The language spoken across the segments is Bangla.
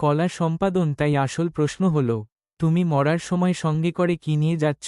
কলা সম্পাদন তাই আসল প্রশ্ন হল, তুমি মরার সময় সঙ্গে করে কি নিয়ে যাচ্ছ?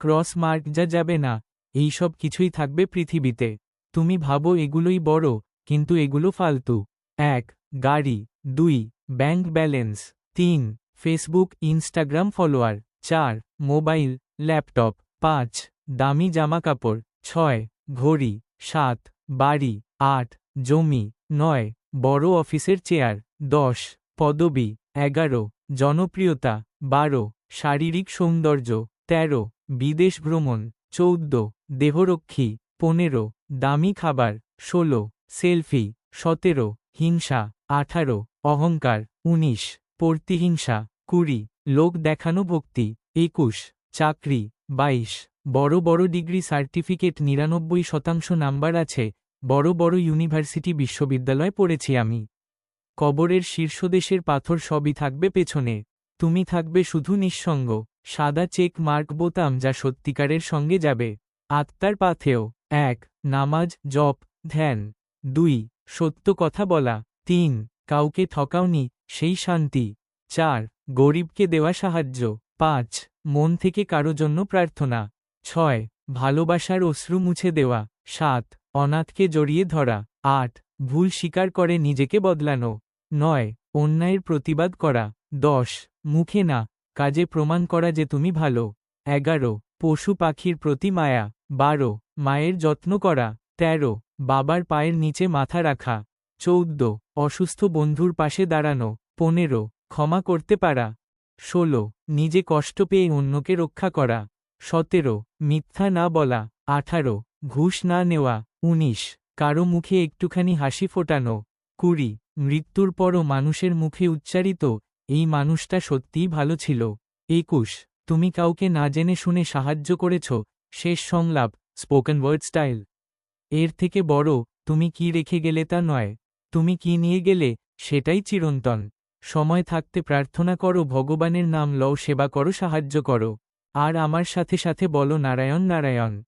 ক্রস মার্ক যা যাবে না, এই সব কিছুই থাকবে পৃথিবীতে। তুমি ভাবো এগুলোই বড়, কিন্তু এগুলো ফালতু। এক, গাড়ি। দুই, ব্যাংক ব্যালেন্স। তিন, ফেসবুক, ইনস্টাগ্রাম ফলোয়ার। চার, মোবাইল, ল্যাপটপ। পাঁচ, দামি জামাকাপড়। ছয়, ঘড়ি। সাত, বাড়ি। আট, জমি। নয়, বড় অফিসের চেয়ার। দশ পদবি, এগারো, জনপ্রিয়তা, বারো, শারীরিক সৌন্দর্য, তেরো, বিদেশ ভ্রমণ, চৌদ্দ, দেহরক্ষী, পনেরো, দামি খাবার, ষোলো, সেলফি, সতেরো, হিংসা, আঠারো, অহংকার, উনিশ, প্রতিহিংসা, কুড়ি, লোক দেখানো ভক্তি, একুশ, চাকরি, বাইশ, বড় বড় ডিগ্রি সার্টিফিকেট নিরানব্বই শতাংশ নাম্বার আছে, বড় বড় ইউনিভার্সিটি বিশ্ববিদ্যালয় পড়েছি আমি। কবরের শীর্ষদেশের পাথর সবই থাকবে পেছনে। তুমি থাকবে শুধু নিঃসঙ্গ। সাদা চেক মার্ক বোতাম যা সত্যিকারের সঙ্গে যাবে। আত্মার পাথেও এক, নামাজ, জপ, ধ্যান। দুই, সত্য কথা বলা। তিন, কাউকে ঠকাওনি, সেই শান্তি। চার, গরিবকে দেওয়া সাহায্য। পাঁচ, মন থেকে কারও জন্য প্রার্থনা। ছয়, ভালোবাসার অশ্রু মুছে দেওয়া। সাত, অনাথকে জড়িয়ে ধরা। আট, ভুল স্বীকার করে নিজেকে বদলানো। নয়, অন্যায়ের প্রতিবাদ করা। দশ, মুখে না, কাজে প্রমাণ করা যে তুমি ভালো। এগারো, পশু পাখির প্রতি মায়া। বারো, মায়ের যত্ন করা। তেরো, বাবার পায়ের নিচে মাথা রাখা। চৌদ্দ, অসুস্থ বন্ধুর পাশে দাঁড়ানো। পনেরো, ক্ষমা করতে পারা। ষোলো, নিজে কষ্ট পেয়ে অন্যকে রক্ষা করা। সতেরো, মিথ্যা না বলা। আঠারো, ঘুষ না নেওয়া। উনিশ, কারও মুখে একটুখানি হাসি ফোটানো। কুড়ি, মৃত্যুর পরও মানুষের মুখে উচ্চারিত, এই মানুষটা সত্যিই ভালো ছিল। একুশ, তুমি কাউকে না জেনে শুনে সাহায্য করেছ। শেষ সংলাপ স্পোকেন ওয়ার্ড স্টাইল এর থেকে বড়, তুমি কি রেখে গেলে তা নয়? তুমি কি নিয়ে গেলে, সেটাই চিরন্তন। সময় থাকতে প্রার্থনা করো, ভগবানের নাম লও, সেবা করো, সাহায্য করো। আর আমার সাথে সাথে বলো, নারায়ণ নারায়ণ।